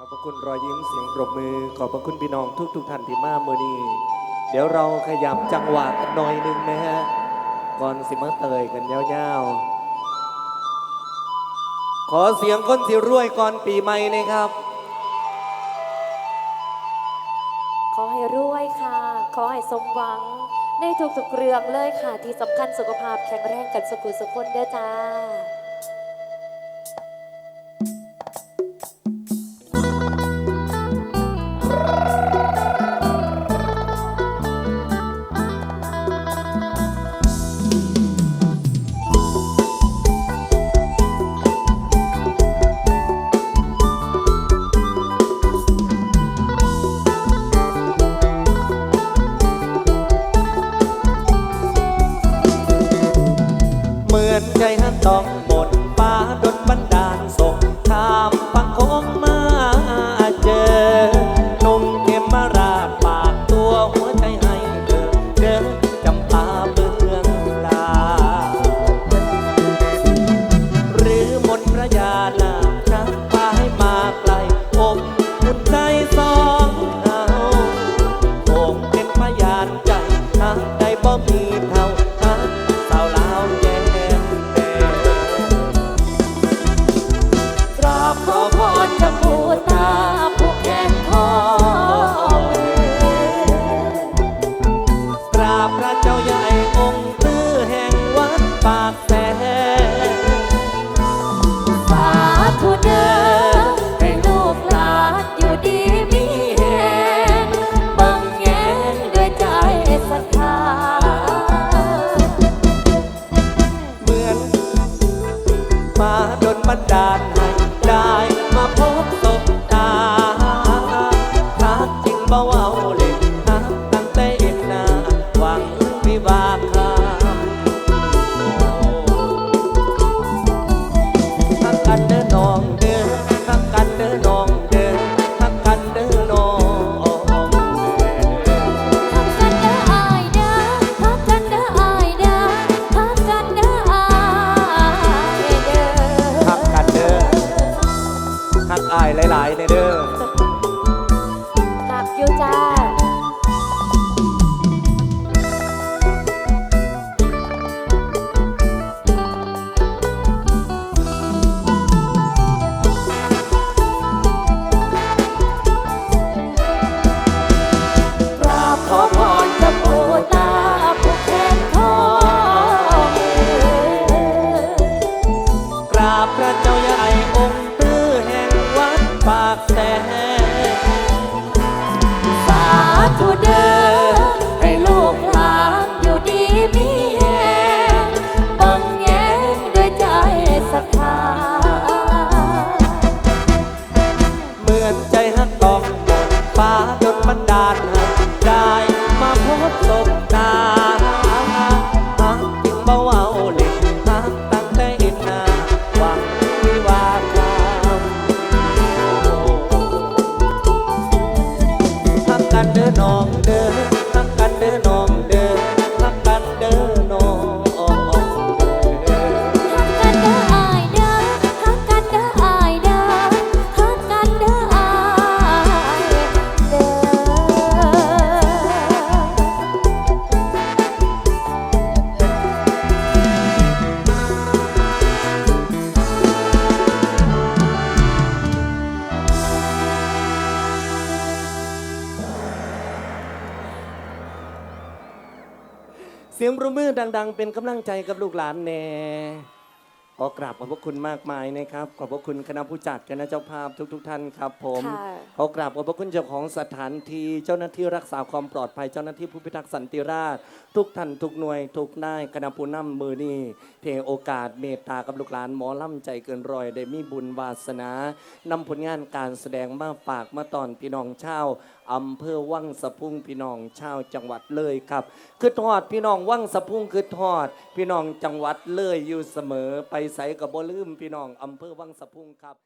ขอบพระคุณรอยยิ้มเสียงปรบมือ ขอบพระคุณพี่น้องทุกทุกๆท่านที่มาเมื่อนี้ เดี๋ยวเราขยับจังหวะกันหน่อยหนึงนะฮะ ก่อนสิมาเตยกันยาวๆ ขอเสียงคนสิรวยก่อนปีใหม่นะครับ ขอให้รวยค่ะ ขอให้สมหวังในทุกๆเรื่องเลยค่ะ ที่สำคัญสุขภาพแข็งแรงกันสุขุสุขคนเด้อจ้า เหมือนใจหันตอง ขอพรจากผู้ตาผู้แขนคอกราบพระเจ้าใหญ่องค์ตื้อแห่งวัดปากแสนสาธุเด้อให้ลูกหลานอยู่ดีมีแหงเบิ่งแงนด้วยใจศรัทธา เหมือนมาโดนบันดาลให้ ได้มาพบศพตาทักจริงบ่าว้ มือนใจหักต้องหมดฟ้าดนบันดาลได้มาพบศพตาหักจึงเบาเอาเล่นหักตั้งแต่เห็นหน้าหวังวิวาคามหักกันเด้อน้องเด้อหักกันเด้อน้อง เสียงปรบมือดัง ๆ เป็นกำลังใจกับลูกหลานแน่ขอกราบขอบพระคุณมากมายนะครับ ขอบพระคุณคณะผู้จัดคณะเจ้าภาพทุก ๆ ท่านครับ ผมค่ะ ขอกราบขอบพระคุณเจ้าของสถานที่เจ้าหน้าที่รักษาความปลอดภัยเจ้าหน้าที่ผู้พิทักษ์สันติราษฎร์ทุกท่านทุกหน่วย ทุกนายคณะผู้นำมือนี่เทโอกาสเมตตากับลูกหลานหมอล่ำใจเกินร้อยได้มีบุญวาสนานำผลงานการแสดงมาฝากมาตอนพี่น้องชาว อำเภอวังสะพุงพี่น้องชาวจังหวัดเลยครับ คือทอดพี่น้องวังสะพุงคือทอด พี่น้องจังหวัดเลยอยู่เสมอไปใสกับบ่ลืมพี่น้องอำเภอวังสะพุงครับ